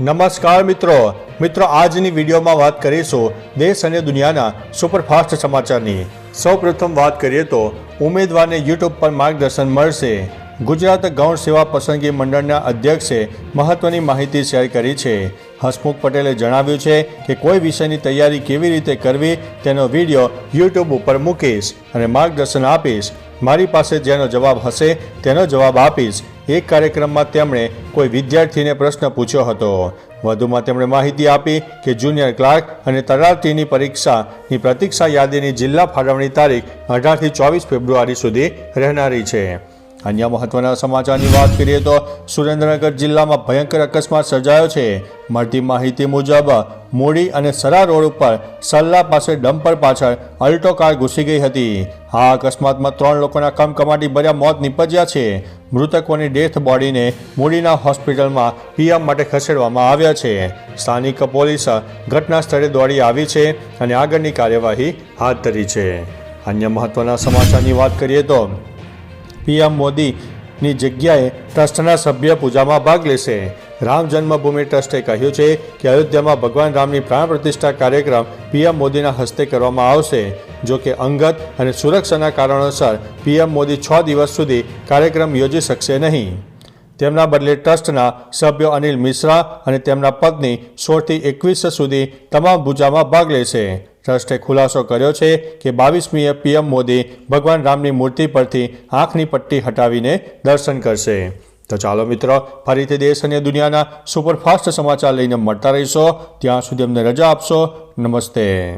નમસ્કાર મિત્રો. મિત્રો, આજની વિડીયોમાં વાત કરીશું દેશ અને દુનિયાના સુપરફાસ્ટ સમાચારની. સૌપ્રથમ વાત કરીએ તો ઉમેદવારને યુટ્યુબ પર માર્ગદર્શન મળશે. ગુજરાત ગૌણ સેવા પસંદગી મંડળના અધ્યક્ષે મહત્વની માહિતી શેર કરી છે. હસમુખ પટેલે જણાવ્યું છે કે કોઈ વિષયની તૈયારી કેવી રીતે કરવી તેનો વીડિયો યુટ્યુબ ઉપર મૂકીશ અને માર્ગદર્શન આપીશ. મારી પાસે જેનો જવાબ હશે તેનો જવાબ આપીશ. એક કાર્યક્રમમાં તેમણે કોઈ વિદ્યાર્થીને પ્રશ્ન પૂછ્યો હતો. વધુમાં તેમણે માહિતી આપી કે જુનિયર ક્લાર્ક અને તલાટીની પરીક્ષાની પ્રતીક્ષા યાદીની જિલ્લા ફાળવણી તારીખ અઢારથી ચોવીસ ફેબ્રુઆરી સુધી રહેનારી છે. અન્ય મહત્વના સમાચારની વાત કરીએ તો સુરેન્દ્રનગર જિલ્લામાં ભયંકર અકસ્માત સર્જાયો છે. મળતી માહિતી મુજબ, મૂડી અને સરા રોડ ઉપર સલ્લા પાસે ડમ્પર પાછળ અલ્ટો કાર ઘૂસી ગઈ હતી. આ અકસ્માતમાં ત્રણ લોકોના કમકમાટી ભર્યા મોત નીપજ્યા છે. મૃતકોની ડેથ બોડીને મૂડીના હોસ્પિટલમાં પીએમ માટે ખસેડવામાં આવ્યા છે. સ્થાનિક પોલીસ ઘટના સ્થળે દોડી આવી છે અને આગળની કાર્યવાહી હાથ ધરી છે. અન્ય મહત્વના સમાચારની વાત કરીએ તો પીએમ મોદીની જગ્યાએ ટ્રસ્ટના સભ્ય પૂજામાં ભાગ લેશે. રામ જન્મભૂમિ ટ્રસ્ટે કહ્યું છે કે અયોધ્યામાં ભગવાન રામની પ્રાણ પ્રતિષ્ઠા કાર્યક્રમ પીએમ મોદીના હસ્તે કરવામાં આવશે. જો કે અંગત અને સુરક્ષાના કારણોસર પીએમ મોદી છ દિવસ સુધી કાર્યક્રમ યોજી શકશે નહીં. તેમના બદલે ટ્રસ્ટના સભ્યો અનિલ મિશ્રા અને તેમના પત્ની સોળથી એકવીસ સુધી તમામ પૂજામાં ભાગ લેશે. ટ્રસ્ટે ખુલાસો કર્યો છે કે બાવીસમીએ પીએમ મોદી ભગવાન રામની મૂર્તિ પરથી આંખની પટ્ટી હટાવીને દર્શન કરશે. તો ચાલો મિત્રો, ફરીથી દેશ અને દુનિયાના સુપરફાસ્ટ સમાચાર લઈને મળતા રહીશો. ત્યાં સુધી અમને રજા આપશો. નમસ્તે.